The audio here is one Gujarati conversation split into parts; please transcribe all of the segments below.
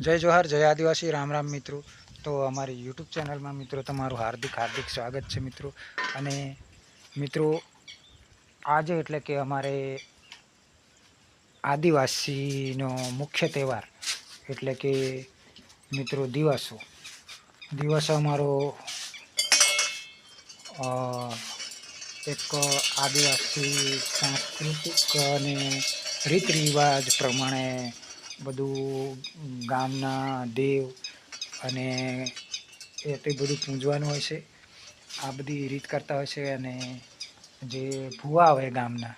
જય જોહાર, જય આદિવાસી, રામ રામ મિત્રો. તો અમારી યુટ્યુબ ચેનલમાં મિત્રો તમારું હાર્દિક હાર્દિક સ્વાગત છે મિત્રો. અને મિત્રો, આજે એટલે કે અમારે આદિવાસીનો મુખ્ય તહેવાર એટલે કે મિત્રો દિવસો. દિવસો અમારો એક આદિવાસી સાંસ્કૃતિક અને રીત રિવાજ પ્રમાણે બધું ગામના દેવ અને એ તે બધું પૂજવાનું હોય છે. આ બધી રીત કરતા હોય છે અને જે ભૂવા હોય ગામના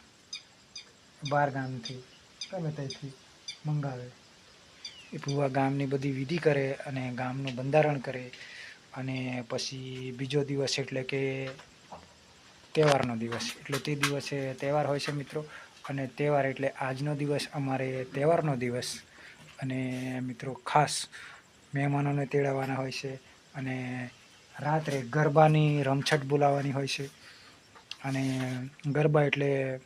બહાર ગામથી, ગમે ત્યાંથી મંગાવે. એ ભૂવા ગામની બધી વિધિ કરે અને ગામનું બંધારણ કરે અને પછી બીજો દિવસ એટલે કે તહેવારનો દિવસ. એટલે તે દિવસે તહેવાર હોય છે મિત્રો. અને તહેવાર એટલે આજનો દિવસ, અમારે તહેવારનો દિવસ. અને મિત્રો ખાસ મહેમાનોને તેડાવવાના હોય છે અને રાત્રે ગરબાની રમછટ બોલાવવાની હોય છે. અને ગરબા એટલે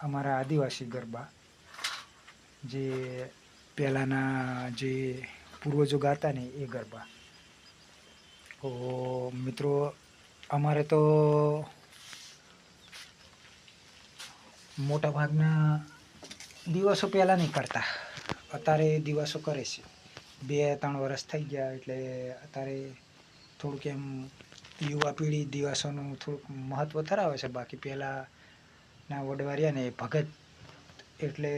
અમારા આદિવાસી ગરબા. જે પહેલાંના જે પૂર્વજો ગાતા ને એ ગરબા. તો મિત્રો અમારે તો મોટા ભાગના દિવસો પહેલાં નહીં કરતા. અત્યારે દિવસો કરે છે. બે ત્રણ વર્ષ થઈ ગયા એટલે અત્યારે થોડુંક એમ યુવા પેઢી દિવસોનું થોડુંક મહત્ત્વ ધરાવે છે. બાકી પહેલાંના વડવારિયા ને ભગત એટલે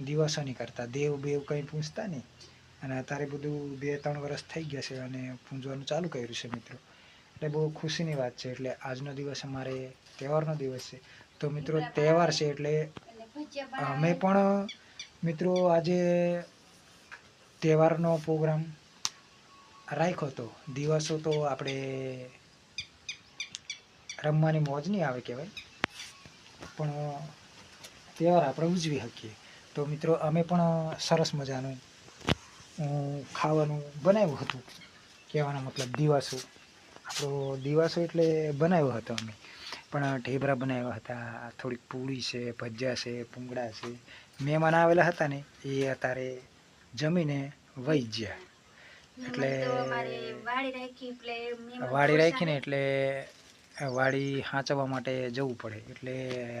દિવસો નહીં કરતા. દેવ બેવ કંઈ પૂછતા નહીં. અને અત્યારે બધું બે ત્રણ વર્ષ થઈ ગયા છે અને પૂંજવાનું ચાલુ કર્યું છે મિત્રો. એટલે બહુ ખુશીની વાત છે. એટલે આજનો દિવસ અમારે તહેવારનો દિવસ છે. તો મિત્રો તહેવાર છે એટલે અમે પણ મિત્રો, આજે તહેવારનો પ્રોગ્રામ રાખ્યો હતો. દિવસો તો આપણે રમવાની મોજ નહીં આવે કહેવાય. પણ તહેવાર આપણે ઉજવી શકીએ. તો મિત્રો, અમે પણ સરસ મજાનું ખાવાનું બનાવ્યું હતું. કહેવાનો મતલબ, દિવાસો. આપણો દિવાસો એટલે બનાવ્યો હતો અમે. પણ ઢેબરા બનાવ્યા હતા. થોડીક પૂરી છે ભજીયા છે પૂંગડા છે. મહેમાન આવેલા હતા ને એ અત્યારે જમીને વહી ગયા. એટલે વાડી રાખીને એટલે વાડી હાંચવા માટે જવું પડે. એટલે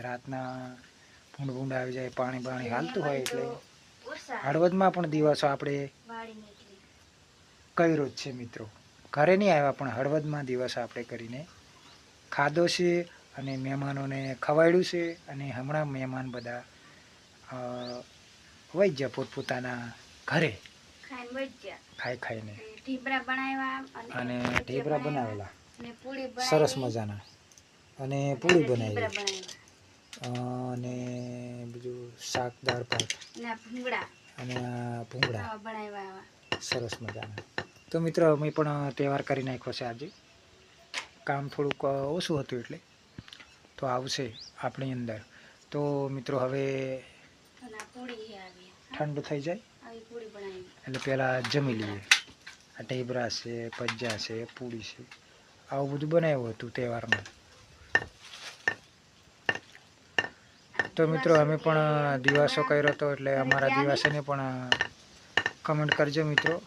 રાતના ભૂંડ ભૂંડ આવી જાય પાણી પાણી હાલતું હોય એટલે હળવદમાં પણ દિવસો આપણે કર્યો જ છે મિત્રો. ઘરે નહીં આવ્યા પણ હળવદમાં દિવસ આપણે કરીને ખાધો છે. અને મહેમાનોને ખવાડ્યું છે અને હમણાં મહેમાન બધા વહી ગયા પોતપોતાના ઘરે ખાઈ ખાઈને. અને ઢેબરા બનાવેલા. સરસ મજાના. અને પૂરી બનાવી. અને બીજું શાક દાળ ભાત. અને ભૂંગળા. સરસ મજાના. તો મિત્રો અમે પણ તહેવાર કરી નાખ્યો છે આજે. કામ થોડુંક ઓછું હતું એટલે. તો આવશે આપણી અંદર. તો મિત્રો હવે ઠંડુ થઈ જાય? એટલે પહેલાં જમી લઈએ. આ ઢેબરા છે પજ્જા છે પૂરી છે. આવું બધું બનાવ્યું હતું તહેવારમાં. તો મિત્રો અમે પણ દિવાસો કર્યો હતો એટલે અમારા દિવાસોને પણ કમેન્ટ કરજો મિત્રો.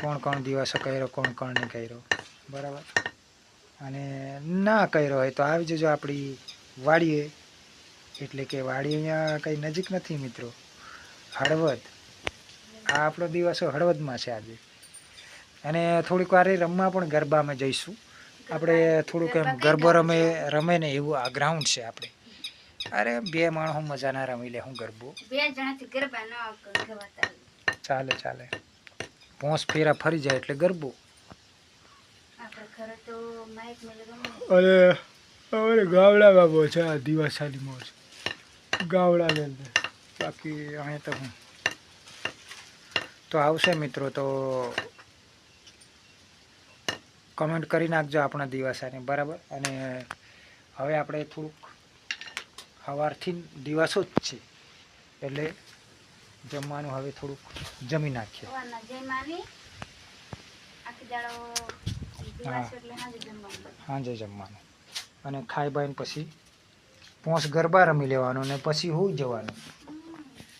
કોણ કોણ દિવાસો કર્યો કોણ કોણ નહીં કર્યો. બરાબર? અને ના કર્યો હોય તો આવી જજો આપણી વાડીએ. એટલે કે વાડી અહીંયા કંઈ નજીક નથી મિત્રો. હળવદ. આ આપણો દિવસો હળવદમાં છે આજે. અને થોડીક વાર રમવા પણ ગરબા અમે જઈશું. આપણે થોડુંક એમ ગરબો રમે રમે ને એવું આ ગ્રાઉન્ડ છે આપણે. અરે બે માણસો મજાના રમી લે હું ગરબો. ચાલે ચાલે. પોંચ ફેરા ફરી જાય એટલે ગરબો આપણે ઘરે તો માઇક મેલે ગમે અરે અરે ગાવડા બાબો છે આ દિવાસાની મોજ ગાવડા લે બાકી અહીંયા તો હું. તો આવશે મિત્રો તો કમેન્ટ કરી નાખજો આપણા દિવાસાને બરાબર? અને હવે આપણે થોડુંક સવારથી દિવાસો જ છે. એટલે જમવાનું હવે થોડુંક જમી નાખીએ. સવારના આખી દાડો સાંજે જમવાનું. અને ખાઈ બાઈને પછી પોસ ગરબા રમી લેવાનું ને પછી હોઈ જવાનું.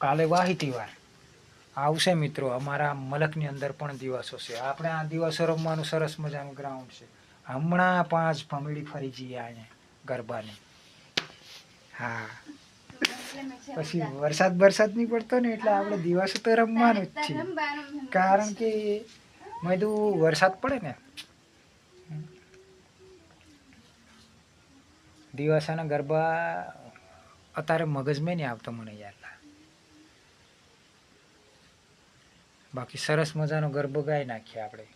કાલે વાહિતી વાર. આવશે મિત્રો અમારા મલકની અંદર પણ દિવસો છે. આપણે આ દિવસો રમવાનું સરસ મજાનું ગ્રાઉન્ડ છે. હમણાં પાંચ ફમીડી ફરી જઈએ અહીંયા ગરબાની. હા. પછી વરસાદ વરસાદ નહીં પડતો ને એટલે આપણે દિવસો તો રમવાનું જ છે કારણ કે મેં કીધું વરસાદ પડે ને દિવસાના ગરબા અત્યારે મગજમાં નહીં આવતો મને યાદ બાકી સરસ મજાનો ગરબો ગાઈ નાખીએ આપણે.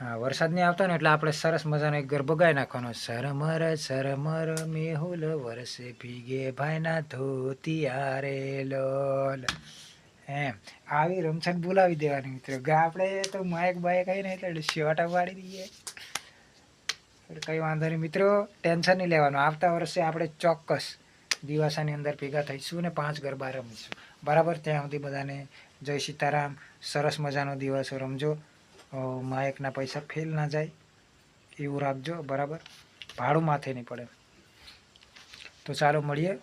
હા, વરસાદ નહીં આવતો ને એટલે આપણે સરસ મજાનો એક ગરબો ગાઈ નાખવાનો. સરમર સરમર, મેહુલ વરસે ભીગે ભાઈના ધોતિયા રે લોલ. એમ. આવી રમસન બોલાવી દેવાની મિત્રો. આપણે તો માયક બાયક આવી ને એટલે શેવાટા પાડી દઈએ. કંઈ વાંધો નહીં મિત્રો, ટેન્શન નહીં લેવાનું. આવતા વર્ષે આપણે ચોક્કસ દિવાસાની અંદર ભેગા થઈશું અને પાંચ ગરબા રમીશું. બરાબર? ત્યાં સુધી બધાને જય સીતારામ. સરસ મજાનો દિવસો રમજો. માયકના પૈસા ફેલ ના જાય. એવું રાખજો. બરાબર? ભાડું માથે નહીં પડે. તો ચાલો મળીએ.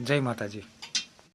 જય માતાજી.